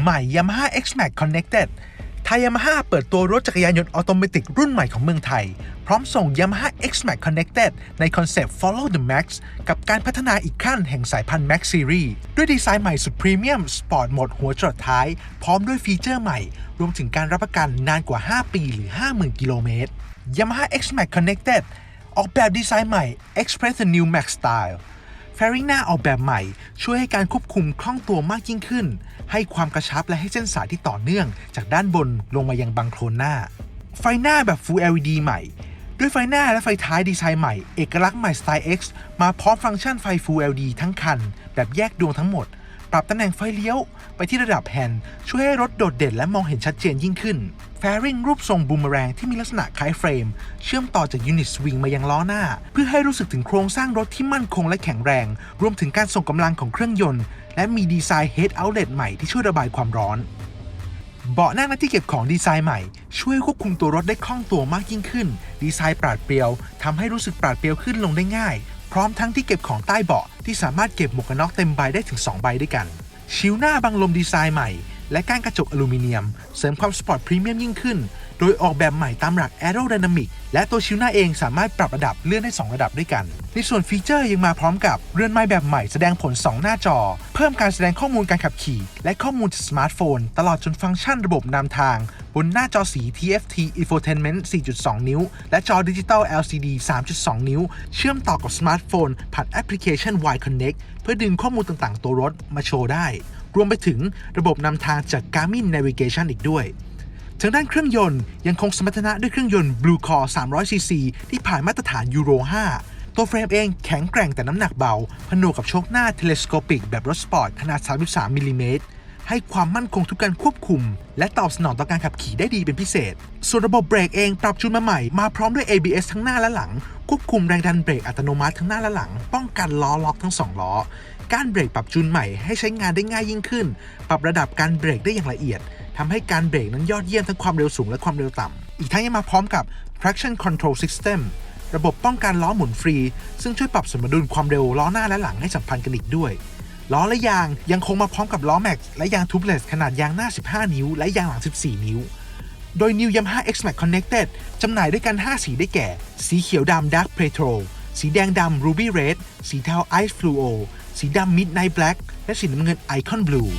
ใหม่ Yamaha X-Max Connected ไทย Yamaha เปิดตัวรถจักรยานยนต์ออโตเมติกรุ่นใหม่ของเมืองไทย พร้อมส่ง Yamaha X-Max Connected ในคอนเซปต์ Follow the Max กับการพัฒนาอีกขั้นแห่งสายพันธุ์ Max Series ด้วยดีไซน์ใหม่สุดพรีเมียม สปอร์ตโหมดหัวจรดท้าย พร้อมด้วยฟีเจอร์ใหม่ รวมถึงการรับประกันนานกว่า 5 ปีหรือ 50,000 กิโลเมตร Yamaha X-Max Connected ออกแบบดีไซน์ใหม่ Express the New Max Style แฟริงหน้าออกแบบใหม่ ช่วยให้การควบคุมคล่องตัวมากยิ่งขึ้น ให้ความกระชับและให้เส้นสายที่ต่อเนื่อง จากด้านบนลงมายังบังโครนหน้า ไฟหน้าแบบ Full LED ใหม่ ด้วยไฟหน้าและไฟท้ายดีไซน์ใหม่ เอกลักษณ์ใหม่สไตล์ X มาพร้อมฟังก์ชันไฟ Full LED ทั้งคัน แบบแยกดวงทั้งหมด ปรับตำแหน่งไฟเลี้ยว ไปที่ระดับแฮนด์ช่วยให้รถโดดเด่นและมองเห็นชัดเจนยิ่งขึ้น แฟริงรูปทรงบูมแรงที่มีลักษณะคล้ายเฟรม เชื่อมต่อจากยูนิตสวิงมายังล้อหน้า เพื่อให้รู้สึกถึงโครงสร้างรถที่มั่นคงและแข็งแรง รวมถึงการส่งกำลังของเครื่องยนต์ และมีดีไซน์ Head Outlet ใหม่ที่ช่วยระบายความร้อนเบาะนั่งและที่เก็บของดีไซน์ใหม่ ช่วยควบคุมตัวรถได้คล่องตัวมากยิ่งขึ้น ดีไซน์ปราดเปรียวทำให้รู้สึกปราดเปรียวขึ้นลงได้ง่าย พร้อมทั้งที่เก็บของใต้เบาะ ที่สามารถเก็บหมวกกันน็อกเต็มใบได้ถึง 2 ใบด้วยกัน ชิวหน้าบังลมดีไซน์ใหม่ และก้านกระจกอลูมิเนียม เสริมความสปอร์ตพรีเมียมยิ่งขึ้น โดยออกแบบใหม่ตามหลัก Aerodynamic และตัวชิวหน้าเองสามารถปรับระดับเลื่อนได้ 2 ระดับด้วยกัน ในส่วนฟีเจอร์ยังมาพร้อมกับเรือนไม้แบบใหม่แสดงผล 2 หน้าจอ เพิ่มการแสดงข้อมูลการขับขี่ และข้อมูลจากสมาร์ทโฟน ตลอดจนฟังก์ชันระบบนำทาง บนหน้าจอสี TFT Infotainment 4.2 นิ้ว และจอดิจิตอล LCD 3.2 นิ้ว เชื่อมต่อกับสมาร์ทโฟนผ่านแอปพลิเคชัน Y Connect เพื่อดึงข้อมูลต่างๆ ตัวรถมาโชว์ได้ รวมไปถึงระบบนำทางจาก Garmin Navigation อีกด้วยทางด้านเครื่องยนต์ยังคงสมรรถนะด้วยเครื่องยนต์ Blue Core 300cc ที่ผ่านมาตรฐานยูโร 5 ตัวเฟรมเองแข็งแกร่งแต่น้ำหนักเบาผนวกกับโชคหน้า Telescopic แบบรถสปอร์ตขนาด 33มิลลิเมตร ให้ความมั่นคงทุกการควบคุม และตอบสนองต่อการขับขี่ได้ดีเป็นพิเศษ ส่วนระบบเบรกเองปรับจูนมาใหม่ มาพร้อมด้วย ABS ทั้งหน้าและหลัง ควบคุมแรงดันเบรกอัตโนมัติทั้งหน้าและหลัง ป้องกันล้อล็อกทั้งสองล้อ การเบรกปรับจูนใหม่ให้ใช้งานได้ง่ายยิ่งขึ้น ปรับระดับการเบรกได้อย่างละเอียดทำให้การเบรกนั้นยอดเยี่ยมทั้งความเร็วสูงและความเร็วต่ำอีกทั้งยังมาพร้อมกับ traction control system ระบบป้องกันล้อหมุนฟรี ซึ่งช่วยปรับสมดุลความเร็วล้อหน้าและหลังให้สัมพันธ์กันอีกด้วย ล้อและยางยังคงมาพร้อมกับล้อแม็กซ์และยางทูบเลสขนาดยางหน้า 15 นิ้ว และยางหลัง 14 นิ้ว โดย New Yamaha X-Max Connected จำหน่ายด้วยกัน 5 สีได้แก่ สีเขียวดำ Dark Petrol สีแดงดำ Ruby Red สีเทา Ice Fluo สีดำ Midnight Black และสีน้ำเงิน Icon Blue